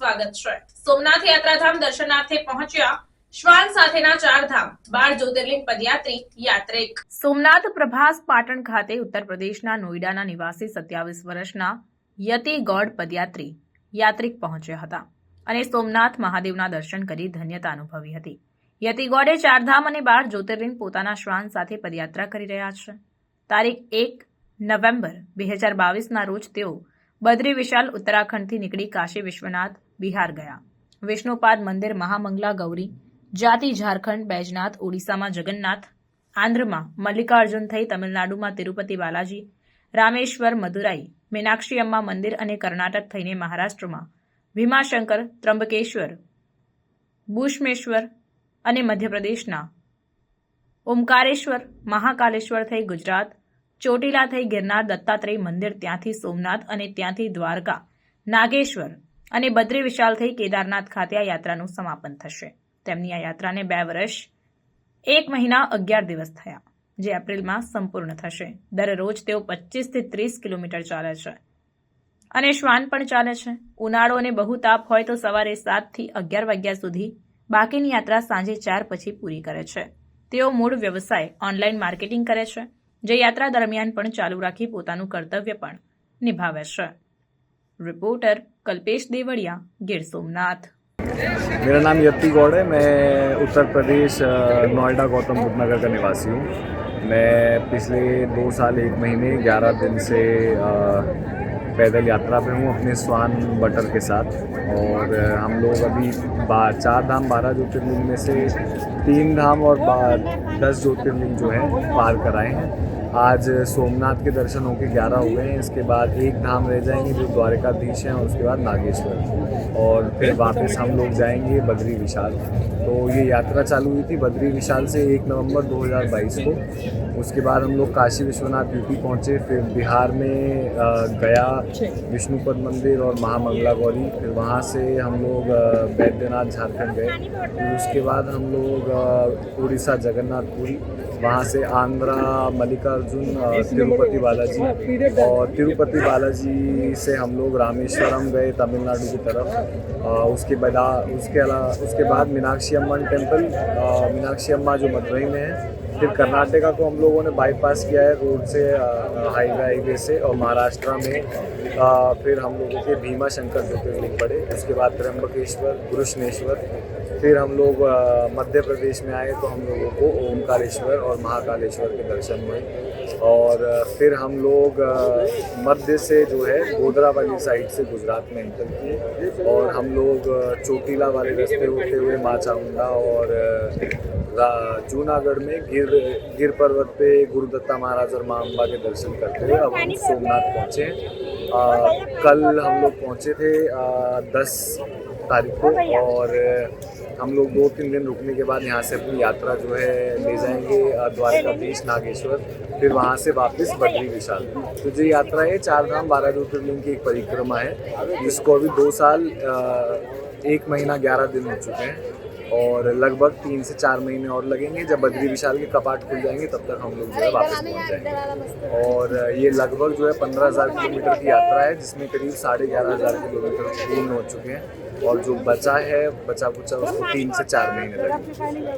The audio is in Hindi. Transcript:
સ્વાગત છે. સોમનાથ યાત્રાધામ દર્શનાર્થે પહોંચ્યા શ્વાન સાથેના ચાર ધામ બાર જ્યોતિર્લિંગ પદયાત્રી, યાત્રિક. સોમનાથ પ્રભાસ પાટણ ખાતે ઉત્તર પ્રદેશના નોઈડાના નિવાસી સત્યાવીસ વર્ષના યતિ ગોડ પદયાત્રી યાત્રિક પહોંચ્યા હતા અને સોમનાથ મહાદેવના દર્શન કરી ધન્યતા અનુભવી હતી. યતિ ગોડે ચારધામ અને બાર જ્યોતિર્લિંગ પોતાના શ્વાન સાથે પદયાત્રા કરી રહ્યા છે. તારીખ એક નવેમ્બર બે હજાર બાવીસના રોજ તેઓ બદ્રી વિશાલ ઉત્તરાખંડથી નીકળી કાશી વિશ્વનાથ બિહાર ગયા. વિષ્ણુપાદ મંદિર મહામંગલા ગૌરી, જાતિ ઝારખંડ, બૈજનાથ, ઓડિશામાં જગન્નાથ, આંધ્રમાં મલ્લિકાર્જુન થઈ તમિલનાડુમાં તિરુપતિ બાલાજી, રામેશ્વર, મદુરાઈ, મીનાક્ષી અમ્મા મંદિર અને કર્ણાટક થઈને મહારાષ્ટ્રમાં ભીમાશંકર, ત્રંબકેશ્વર, બુષ્મેશ્વર અને મધ્યપ્રદેશના ઓમકારેશ્વર, મહાકાલેશ્વર થઈ ગુજરાત, ચોટીલા થઈ ગિરનાર દત્તાત્રેય મંદિર, ત્યાંથી સોમનાથ અને ત્યાંથી દ્વારકા, નાગેશ્વર અને બદ્રી વિશાલ થઈ કેદારનાથ ખાતે આ યાત્રાનું સમાપન થશે. તેમની આ યાત્રાને બે વર્ષ, એક મહિના, અગિયાર દિવસ થયા, જે એપ્રિલમાં સંપૂર્ણ થશે. દરરોજ તેઓ પચીસથી ત્રીસ કિલોમીટર ચાલે છે. અને શ્વાન પણ ચાલે છે. ઉનાળો અને બહુ તાપ હોય તો સવારે સાતથી અગિયાર વાગ્યા સુધી બાકીની યાત્રા સાંજે ચાર પછી પૂરી કરે છે. તેઓ મૂળ વ્યવસાય ઓનલાઈન માર્કેટિંગ કરે છે, જે યાત્રા દરમિયાન પણ ચાલુ રાખી પોતાનું કર્તવ્ય પણ નિભાવે છે. रिपोर्टर कल्पेश देवड़िया, गिर सोमनाथ। मेरा नाम यति गौड़ है। मैं उत्तर प्रदेश नोएडा गौतम बुद्ध नगर का निवासी हूँ। मैं पिछले दो साल, एक महीने, ग्यारह दिन से पैदल यात्रा पे हूँ अपने स्वान बटर के साथ। और हम लोग अभी चार धाम बारह ज्योतिर्लिंग में से तीन धाम और दस ज्योतिर्लिंग जो है, पार कराए हैं। आज सोमनाथ के दर्शन होके ग्यारह हो गए हैं। इसके बाद एक धाम रह जाएँगे जो द्वारकाधीश हैं, और उसके बाद नागेश्वर। और फिर वापस हम लोग जाएँगे बद्री विशाल। तो ये यात्रा चालू हुई थी बद्री विशाल से एक नवंबर 2022 को। उसके बाद हम लोग काशी विश्वनाथ यूपी पहुँचे, फिर बिहार में गया विष्णुपद मंदिर और महामंगला गौरी फिर वहाँ से हम लोग बैद्यनाथ झारखंड गए। फिर उसके बाद हम लोग उड़ीसा जगन्नाथपुरी। वहाँ से आंध्रा मल्लिकार्जुन तिरुपति बालाजी और तिरुपति बालाजी से हम लोग रामेश्वरम गए तमिलनाडु की तरफ़। अ, उसके बाद उसके अलावा उसके बाद मीनाक्षी अम्मन टेंपल मीनाक्षी अम्मा जो मदुरई में है फिर कर्नाटका को हम लोगों ने बाईपास किया है रोड से हाईवे हाईवे से और महाराष्ट्र में। अ, फिर हम लोगों के भीमा शंकर ज्योतिर्लिंग पड़े। उसके बाद त्र्यंबकेश्वर कृष्णेश्वर फिर हम लोग मध्य प्रदेश में आए तो हम लोगों को ओमकारेश्वर और महाकालेश्वर के दर्शन हुए और फिर हम लोग मध्य से जो है गोधरा वाली साइड से गुजरात में एंटर किए और हम लोग चोटीला वाले रास्ते होते हुए माँ चामुंडा और जूनागढ़ में गिर गिर पर्वत पे गुरुदत्ता महाराज और माँ अम्बा के दर्शन करते हुए अब हम सोमनाथ पहुँचे। कल हम लोग पहुँचे थे आ, दस तारीख को और हम लोग दो तीन दिन रुकने के बाद यहाँ से अपनी यात्रा जो है ले जाएँगे द्वारका द्वारकाधीश नागेश्वर। फिर वहाँ से वापस बद्री विशाल। तो जो यात्रा है, चार धाम, बारह ज्योतिर्लिंग की एक परिक्रमा है, जिसको अभी दो साल एक महीना ग्यारह दिन हो चुके हैं। और लगभग तीन से चार महीने और लगेंगे। जब बद्री विशाल के कपाट खुल जाएँगे, तब तक हम लोग जो है वापस पहुँच जाएँगे। और ये लगभग जो है पंद्रह हज़ार किलोमीटर की यात्रा है, जिसमें करीब साढ़े ग्यारह हज़ार किलोमीटर पूर्ण हो चुके हैं। और जो बचा है बचा कुचा उसको तीन से चार महीने लगेंगे।